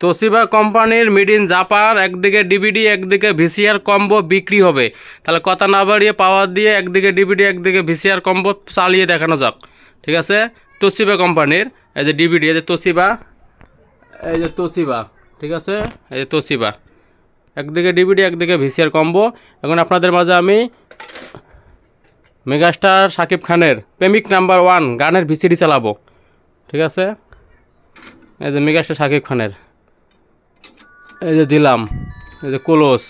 Toshiba কোম্পানির made in Japan, একদিকে DVD, একদিকে ভিসিআর কম্বো বিক্রি হবে। তাহলে কথা না বাড়িয়ে পাওয়ার দিয়ে একদিকে ডিভিডি, একদিকে ভিসিআর কম্বো চালিয়ে দেখানো যাক। ঠিক আছে? তোশিবা কোম্পানির, এই যে ডিভিডি, এই যে তোশিবা, এই যে তোশিবা, ঠিক আছে? এই যে তোশিবা। একদিকে ডিভিডি, একদিকে ভিসিআর কম্বো। এখন আপনাদের মাঝে আমি মেগাস্টার শাকিব খানের প্রেমিক নাম্বার ওয়ান গানের ভিসিডি চালাবো। ঠিক আছে? এই যে মেগাস্টার শাকিব খানের। এই যে দিলাম, এই যে কলস।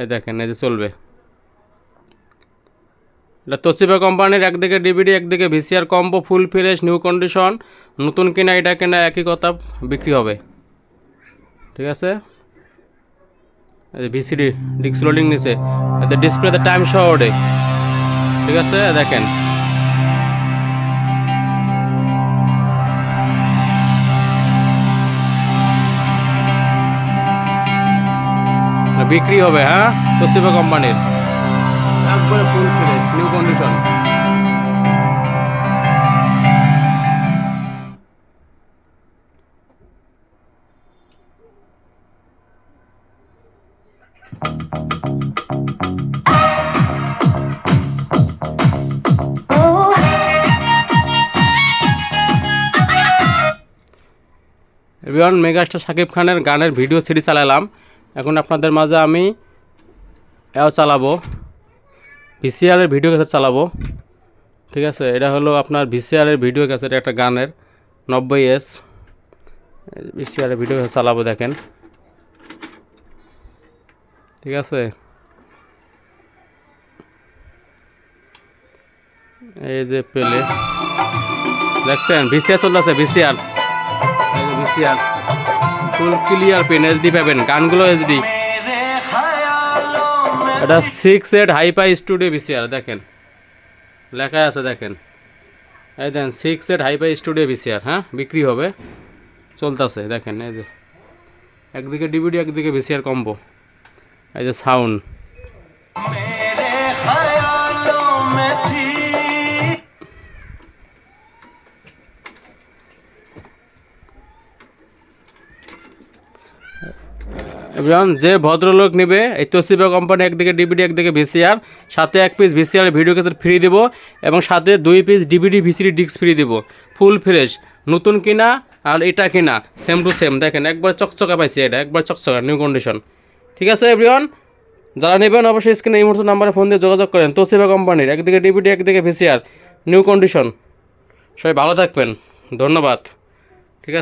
এই দেখেন, এই যে চলবে। এটা তোশিবা কোম্পানির একদিকে ডিভিডি একদিকে VCR combo full fresh new condition নতুন কিনা, এটা কিনা, একই কথা, বিক্রি হবে। ঠিক আছে? ভিসিডি ডিস্ক লোডিং নিছে। ডিসপ্লেতে টাইম সহ ওঠে। ঠিক আছে? দেখেন। বিক্রি হবে হ্যাঁ? তোশিবা কোম্পানির। একবারে full fresh new condition megastar Shakib খানের গানের ভিডিও সিরিজ চালালাম। এখন আপনাদের মাঝে আমি এও চালাবো ভিসিআরের ভিডিও ক্যাসেট চালাবো। ঠিক আছে, এটা হলো আপনার ভিসিআরের ভিডিও ক্যাসেট একটা গানের, নব্বই এস ভিসিআরের ভিডিও ক্যাসেট চালাবো দেখেন। ঠিক আছে? এই যে পেলে। দেখছেন? ভিসিআর চলতেছে ভিসিআর ভিসিআর ফুল ক্লিয়ার পেন এইচডি পাবেন গানগুলো এইচ ডি এটা six eight hifi studio VCR দেখেন। লেখায় আছে, দেখেন। এই দেখেন six eight hifi studio VCR হ্যাঁ? বিক্রি হবে। চলতেছে, দেখেন, এই যে। একদিকে ডিভিডি একদিকে ভিসিআর কম্বো এই যে সাউন্ড এভরিওয়ান, যে ভদ্রলোক নেবে, এই তোশিবা কোম্পানি একদিকে ডিভিডি একদিকে ভিসিআর সাথে এক piece VCR video cassette free দেব এবং সাথে দুই piece DVD VCD disc free দেব। ফুল ফ্রেশ নতুন কিনা আর এটা কিনা সেম টু সেম দেখেন, একবার চকচকা পাইছি এটা, একবার চকচকা নিউ কন্ডিশন ঠিক আছে, এভরিওয়ান? যারা নেবেন অবশ্যই স্ক্রিনে এই মুহূর্তে নাম্বারে ফোন দিয়ে যোগাযোগ করেন। তোশিবা কোম্পানির, একদিকে ডিভিডি একদিকে ভিসিআর নিউ কন্ডিশন সবাই ভালো থাকবেন। ধন্যবাদ।